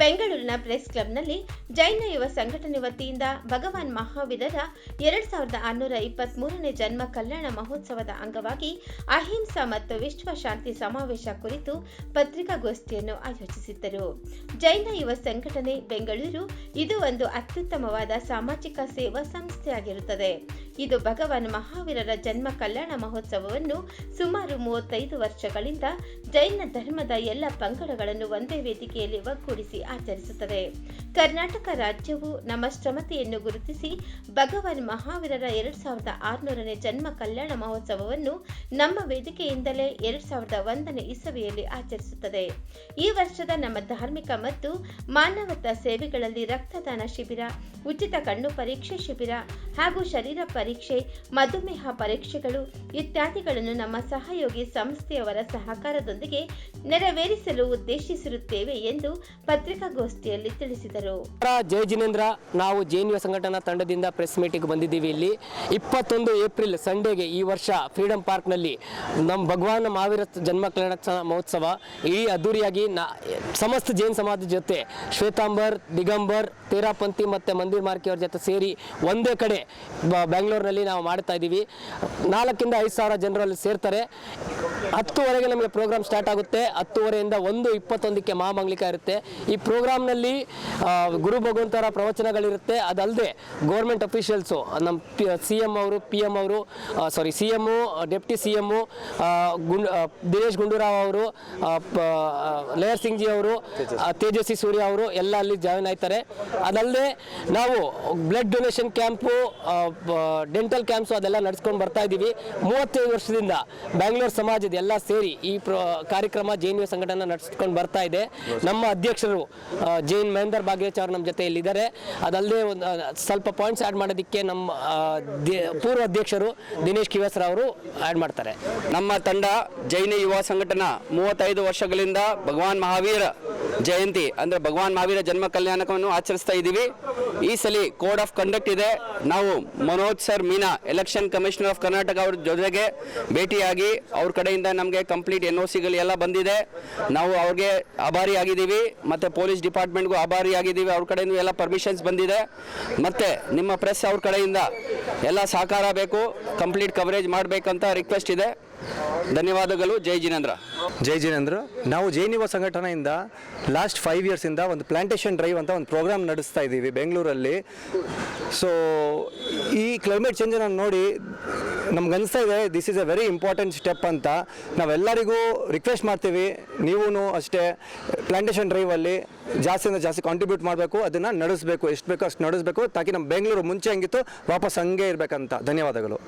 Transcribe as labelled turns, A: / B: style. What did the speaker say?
A: ಬೆಂಗಳೂರಿನ ಪ್ರೆಸ್ ಕ್ಲಬ್ನಲ್ಲಿ ಜೈನ ಯುವ ಸಂಘಟನೆ ವತಿಯಿಂದ ಭಗವಾನ್ ಮಹಾವೀರರ ಎರಡ್ ಸಾವಿರದ ಆರುನೂರ ಇಪ್ಪತ್ಮೂರನೇ ಜನ್ಮ ಕಲ್ಯಾಣ ಮಹೋತ್ಸವದ ಅಂಗವಾಗಿ ಅಹಿಂಸಾ ಮತ್ತು ವಿಶ್ವ ಶಾಂತಿ ಸಮಾವೇಶ ಕುರಿತು ಪತ್ರಿಕಾಗೋಷ್ಠಿಯನ್ನು ಆಯೋಜಿಸಿದ್ದರು. ಜೈನ ಯುವ ಸಂಘಟನೆ ಬೆಂಗಳೂರು ಇದು ಒಂದು ಅತ್ಯುತ್ತಮವಾದ ಸಾಮಾಜಿಕ ಸೇವಾ ಸಂಸ್ಥೆಯಾಗಿರುತ್ತದೆ. ಇದು ಭಗವಾನ್ ಮಹಾವೀರರ ಜನ್ಮ ಕಲ್ಯಾಣ ಮಹೋತ್ಸವವನ್ನು ಸುಮಾರು ಮೂವತ್ತೈದು ವರ್ಷಗಳಿಂದ ಜೈನ ಧರ್ಮದ ಎಲ್ಲ ಪಂಗಡಗಳನ್ನು ಒಂದೇ ವೇದಿಕೆಯಲ್ಲಿ ಒಗ್ಗೂಡಿಸಿ ಆಚರಿಸುತ್ತದೆ. ಕರ್ನಾಟಕ ರಾಜ್ಯವು ನಮ್ಮ ಶ್ರಮತೆಯನ್ನು ಗುರುತಿಸಿ ಭಗವಾನ್ ಮಹಾವೀರರ ಎರಡ್ ಸಾವಿರದ ಆರುನೂರನೇ ಜನ್ಮ ಕಲ್ಯಾಣ ಮಹೋತ್ಸವವನ್ನು ನಮ್ಮ ವೇದಿಕೆಯಿಂದಲೇ ಎರಡ್ ಸಾವಿರದ ಒಂದನೇ ಇಸವಿಯಲ್ಲಿ ಆಚರಿಸುತ್ತದೆ. ಈ ವರ್ಷದ ನಮ್ಮ ಧಾರ್ಮಿಕ ಮತ್ತು ಮಾನವತಾ ಸೇವೆಗಳಲ್ಲಿ ರಕ್ತದಾನ ಶಿಬಿರ, ಉಚಿತ ಕಣ್ಣು ಪರೀಕ್ಷೆ ಶಿಬಿರ ಹಾಗೂ ಶರೀರ ಪರೀಕ್ಷೆ, ಮಧುಮೇಹ ಪರೀಕ್ಷೆಗಳು ಇತ್ಯಾದಿಗಳನ್ನು ನಮ್ಮ ಸಹಯೋಗಿ ಸಂಸ್ಥೆಯವರ ಸಹಕಾರದೊಂದಿಗೆ ನೆರವೇರಿಸಲು ಉದ್ದೇಶಿಸಿರುತ್ತೇವೆ ಎಂದು ಪತ್ರಿಕಾಗೋಷ್ಠಿಯಲ್ಲಿ ತಿಳಿಸಿದರು.
B: ನಮಸ್ಕಾರ, ಜಯ ಜಿನೇಂದ್ರ ನಾವು ಜೇನಿಯ ಸಂಘಟನಾ ತಂಡದಿಂದ ಪ್ರೆಸ್ ಮೀಟಿಂಗ್ ಬಂದಿದ್ದೀವಿ ಇಲ್ಲಿ. ಇಪ್ಪತ್ತೊಂದು ಏಪ್ರಿಲ್ ಸಂಡೇಗೆ ಈ ವರ್ಷ ಫ್ರೀಡಂ ಪಾರ್ಕ್ನಲ್ಲಿ ನಮ್ಮ ಭಗವಾನ್ ಮಹಾವೀರ ಜನ್ಮ ಕಲ್ಯಾಣ ಮಹೋತ್ಸವ. ಈ ಅದ್ದೂರಿಯಾಗಿ ಸಮಸ್ತ ಜೈನ್ ಸಮಾಜದ ಜೊತೆ ಶ್ವೇತಾಂಬರ್ ದಿಗಂಬರ್ ತೇರಾಪಂಥಿ ಮತ್ತು ಮಂದಿರ್ ಮಾರ್ಕಿಯವ್ರ ಜೊತೆ ಸೇರಿ ಒಂದೇ ಕಡೆ ಬ- ಬೆಂಗಳೂರಿನಲ್ಲಿ ನಾವು ಮಾಡ್ತಾ ಇದ್ದೀವಿ. ನಾಲ್ಕಿಂದ ಐದು ಸಾವಿರ ಜನರಲ್ಲಿ ಸೇರ್ತಾರೆ. ಹತ್ತುವರೆಗೆ ನಮಗೆ ಪ್ರೋಗ್ರಾಮ್ ಸ್ಟಾರ್ಟ್ ಆಗುತ್ತೆ. ಹತ್ತುವರೆಯಿಂದ ಒಂದು ಇಪ್ಪತ್ತೊಂದಕ್ಕೆ ಮಹಾಮಂಗ್ಲಿಕ ಇರುತ್ತೆ. ಈ ಪ್ರೋಗ್ರಾಮ್ನಲ್ಲಿ ಗುರು ಭಗವಂತರ ಪ್ರವಚನಗಳಿರುತ್ತೆ. ಅದಲ್ಲದೆ ಗೌರ್ಮೆಂಟ್ ಅಫಿಷಿಯಲ್ಸು ನಮ್ಮ ಪಿ ಸಿ ಎಂ ಅವರು ಪಿ ಎಂ ಅವರು sorry C M deputy C M Gund Dinesh Gundu Rao ಅವರು ಲೇಯರ್ ಸಿಂಗ್ ಜಿ ಅವರು ತೇಜಸ್ವಿ. ಸೂರ್ಯ ಅವರು ಎಲ್ಲ ಅಲ್ಲಿ ಜಾಯಿನ್ ಆಯ್ತಾರೆ. ಅದಲ್ಲದೆ ನಾವು blood donation camp dental camps ಅದೆಲ್ಲ ನಡೆಸ್ಕೊಂಡು ಬರ್ತಾ ಇದ್ದೀವಿ. ಮೂವತ್ತೈದು ವರ್ಷದಿಂದ ಬ್ಯಾಂಗ್ಳೂರ್ ಸಮಾಜದ ಎಲ್ಲ ಸೇರಿ ಈ ಕಾರ್ಯಕ್ರಮ ಜೈನ್ ಯು ಸಂಘಟನೆ ನಡೆಸ್ಕೊಂಡು ಬರ್ತಾ ಇದೆ. ನಮ್ಮ ಅಧ್ಯಕ್ಷರು ಜೈನ್ ಮಹೇಂದರ್ ಭಾಗ್ಯಚ್ ಅವರು ನಮ್ಮ ಜೊತೆ ಇಲ್ಲಿದ್ದಾರೆ ಅದಲ್ಲದೆ ಒಂದು ಸ್ವಲ್ಪ ಪಾಯಿಂಟ್ಸ್ ಆ್ಯಡ್ ಮಾಡೋದಕ್ಕೆ ನಮ್ಮ ಪೂರ್ವ ಅಧ್ಯಕ್ಷರು ದಿನೇಶ್ ಕಿವೇಸ್ರ ಅವರು ಆ್ಯಡ್ ಮಾಡ್ತಾರೆ.
C: ನಮ್ಮ ತಂಡ ಜೈನ ಯುವ ಸಂಘಟನಾ ಮೂವತ್ತೈದು ವರ್ಷಗಳಿಂದ ಭಗವಾನ್ ಮಹಾವೀರ ಜಯಂತಿ ಅಂದರೆ ಭಗವಾನ್ ಮಹಾವೀರ ಜನ್ಮ ಕಲ್ಯಾಣಕವನ್ನು ಆಚರಿಸ್ತಾ ಇದ್ದೀವಿ. ಈ ಸಲ ಕೋಡ್ ಆಫ್ ಕಂಡಕ್ಟ್ ಇದೆ. ನಾವು Manoj sir Meena election commissioner of Karnataka ಅವ್ರ ಜೊತೆಗೆ ಭೇಟಿಯಾಗಿ ಅವ್ರ ಕಡೆಯಿಂದ ನಮಗೆ ಕಂಪ್ಲೀಟ್ ಎನ್ ಒ ಸಿಗಳೆಲ್ಲ ಬಂದಿದೆ. ನಾವು ಅವ್ರಿಗೆ ಆಭಾರಿ ಆಗಿದ್ದೀವಿ ಮತ್ತು ಪೊಲೀಸ್ ಡಿಪಾರ್ಟ್ಮೆಂಟ್ಗೂ ಆಭಾರಿ ಆಗಿದ್ದೀವಿ ಅವ್ರ ಕಡೆಯಿಂದ ಎಲ್ಲ ಪರ್ಮಿಷನ್ಸ್ ಬಂದಿದೆ. ಮತ್ತು ನಿಮ್ಮ ಪ್ರೆಸ್ ಅವ್ರ ಕಡೆಯಿಂದ ಎಲ್ಲ ಸಹಕಾರ ಬೇಕು. ಕಂಪ್ಲೀಟ್ ಕವರೇಜ್ ಮಾಡಬೇಕಂತ ರಿಕ್ವೆಸ್ಟ್ ಇದೆ. ಧನ್ಯವಾದಗಳು. ಜೈ ಜಿನೇಂದ್ರ.
D: ಜೈ ಜಿನೇಂದ್ರ ನಾವು ಜೈನ್ ಯುವ ಸಂಘಟನೆಯಿಂದ ಲಾಸ್ಟ್ ಫೈವ್ ಇಯರ್ಸಿಂದ ಒಂದು ಪ್ಲಾಂಟೇಷನ್ ಡ್ರೈವ್ ಅಂತ ಒಂದು ಪ್ರೋಗ್ರಾಮ್ ನಡೆಸ್ತಾ ಇದ್ದೀವಿ ಬೆಂಗಳೂರಲ್ಲಿ. ಸೊ ಈ ಕ್ಲೈಮೇಟ್ ಚೇಂಜನ್ನು ನೋಡಿ ನಮ್ಗೆ ಅನಿಸ್ತಾ ಇದೆ this is a very important step ಅಂತ. ನಾವೆಲ್ಲರಿಗೂ ರಿಕ್ವೆಸ್ಟ್ ಮಾಡ್ತೀವಿ ನೀವೂ ಅಷ್ಟೇ ಪ್ಲಾಂಟೇಶನ್ ಡ್ರೈವಲ್ಲಿ ಜಾಸ್ತಿಯಿಂದ ಜಾಸ್ತಿ ಕಾಂಟ್ರಿಬ್ಯೂಟ್ ಮಾಡಬೇಕು, ಅದನ್ನು ನಡೆಸಬೇಕು, ಎಷ್ಟು ಬೇಕೋ ಅಷ್ಟು ನಡೆಸಬೇಕು, ತಾಕಿ ನಮ್ಮ ಬೆಂಗಳೂರು ಮುಂಚೆ ಹೆಂಗಿತ್ತು, ವಾಪಸ್ ಹಂಗೆ ಇರಬೇಕಂತ. ಧನ್ಯವಾದಗಳು.